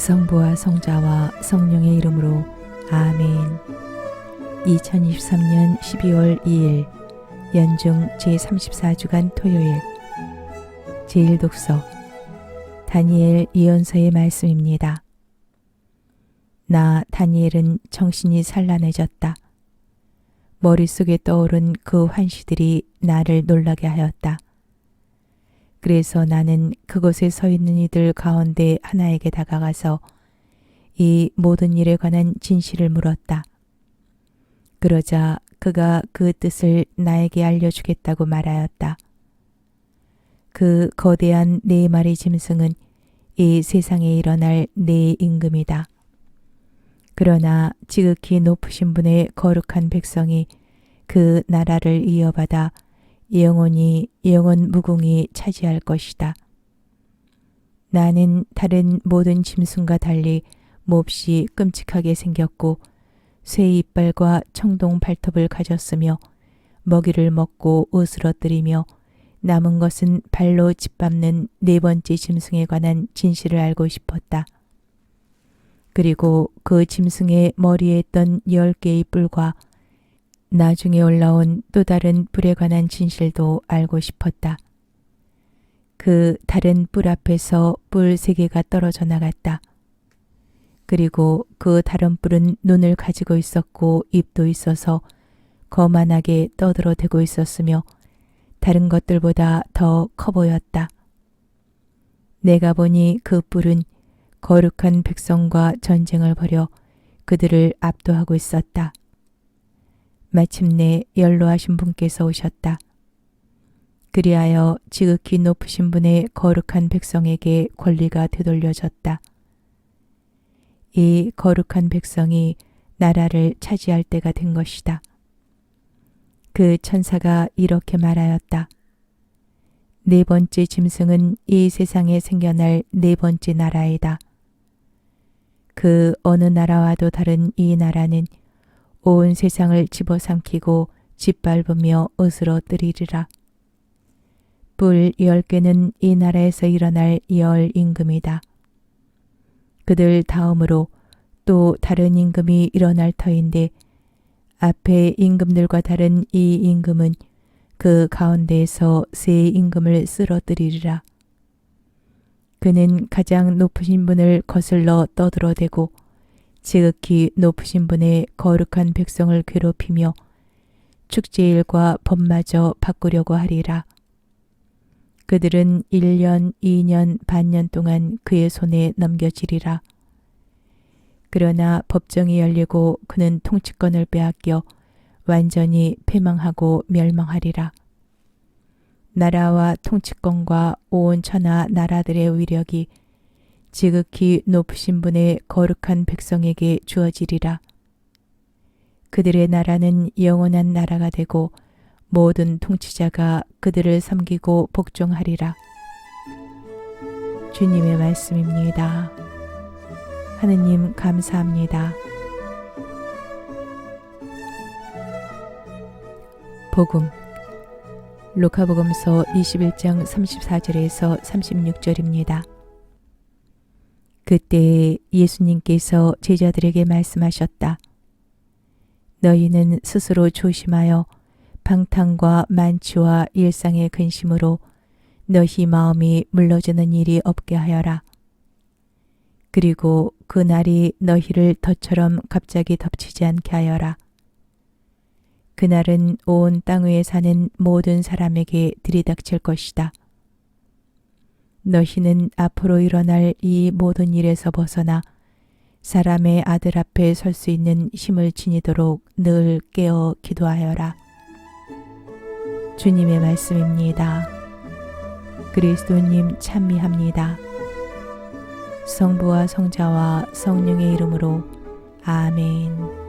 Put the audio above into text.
성부와 성자와 성령의 이름으로 아멘. 2023년 12월 2일 연중 제34주간 토요일 제1독서 다니엘 이언서의 말씀입니다. 나 다니엘은 정신이 산란해졌다. 머릿속에 떠오른 그 환시들이 나를 놀라게 하였다. 그래서 나는 그곳에 서 있는 이들 가운데 하나에게 다가가서 이 모든 일에 관한 진실을 물었다. 그러자 그가 그 뜻을 나에게 알려주겠다고 말하였다. 그 거대한 네 마리 짐승은 이 세상에 일어날 네 임금이다. 그러나 지극히 높으신 분의 거룩한 백성이 그 나라를 이어받아 영원히 영원 무궁히 차지할 것이다. 나는 다른 모든 짐승과 달리 몹시 끔찍하게 생겼고 쇠 이빨과 청동 발톱을 가졌으며 먹이를 먹고 으스러뜨리며 남은 것은 발로 짓밟는 네 번째 짐승에 관한 진실을 알고 싶었다. 그리고 그 짐승의 머리에 있던 열 개의 뿔과 나중에 올라온 또 다른 뿔에 관한 진실도 알고 싶었다. 그 다른 뿔 앞에서 뿔 세 개가 떨어져 나갔다. 그리고 그 다른 뿔은 눈을 가지고 있었고 입도 있어서 거만하게 떠들어대고 있었으며 다른 것들보다 더 커 보였다. 내가 보니 그 뿔은 거룩한 백성과 전쟁을 벌여 그들을 압도하고 있었다. 마침내 연로하신 분께서 오셨다. 그리하여 지극히 높으신 분의 거룩한 백성에게 권리가 되돌려졌다. 이 거룩한 백성이 나라를 차지할 때가 된 것이다. 그 천사가 이렇게 말하였다. 네 번째 짐승은 이 세상에 생겨날 네 번째 나라이다. 그 어느 나라와도 다른 이 나라는 온 세상을 집어삼키고 짓밟으며 으스러뜨리리라. 뿔 열 개는 이 나라에서 일어날 열 임금이다. 그들 다음으로 또 다른 임금이 일어날 터인데 앞에 임금들과 다른 이 임금은 그 가운데에서 세 임금을 쓰러뜨리리라. 그는 가장 높으신 분을 거슬러 떠들어대고 지극히 높으신 분의 거룩한 백성을 괴롭히며 축제일과 법마저 바꾸려고 하리라. 그들은 1년, 2년, 반년 동안 그의 손에 넘겨지리라. 그러나 법정이 열리고 그는 통치권을 빼앗겨 완전히 패망하고 멸망하리라. 나라와 통치권과 온 천하 나라들의 위력이 지극히 높으신 분의 거룩한 백성에게 주어지리라. 그들의 나라는 영원한 나라가 되고 모든 통치자가 그들을 섬기고 복종하리라. 주님의 말씀입니다. 하느님 감사합니다. 복음 루카복음서 21장 34절에서 36절입니다. 그때 예수님께서 제자들에게 말씀하셨다. 너희는 스스로 조심하여 방탕과 만취와 일상의 근심으로 너희 마음이 물러지는 일이 없게 하여라. 그리고 그 날이 너희를 덫처럼 갑자기 덮치지 않게 하여라. 그날은 온 땅 위에 사는 모든 사람에게 들이닥칠 것이다. 너희는 앞으로 일어날 이 모든 일에서 벗어나 사람의 아들 앞에 설 수 있는 힘을 지니도록 늘 깨어 기도하여라. 주님의 말씀입니다. 그리스도님 찬미합니다. 성부와 성자와 성령의 이름으로 아멘.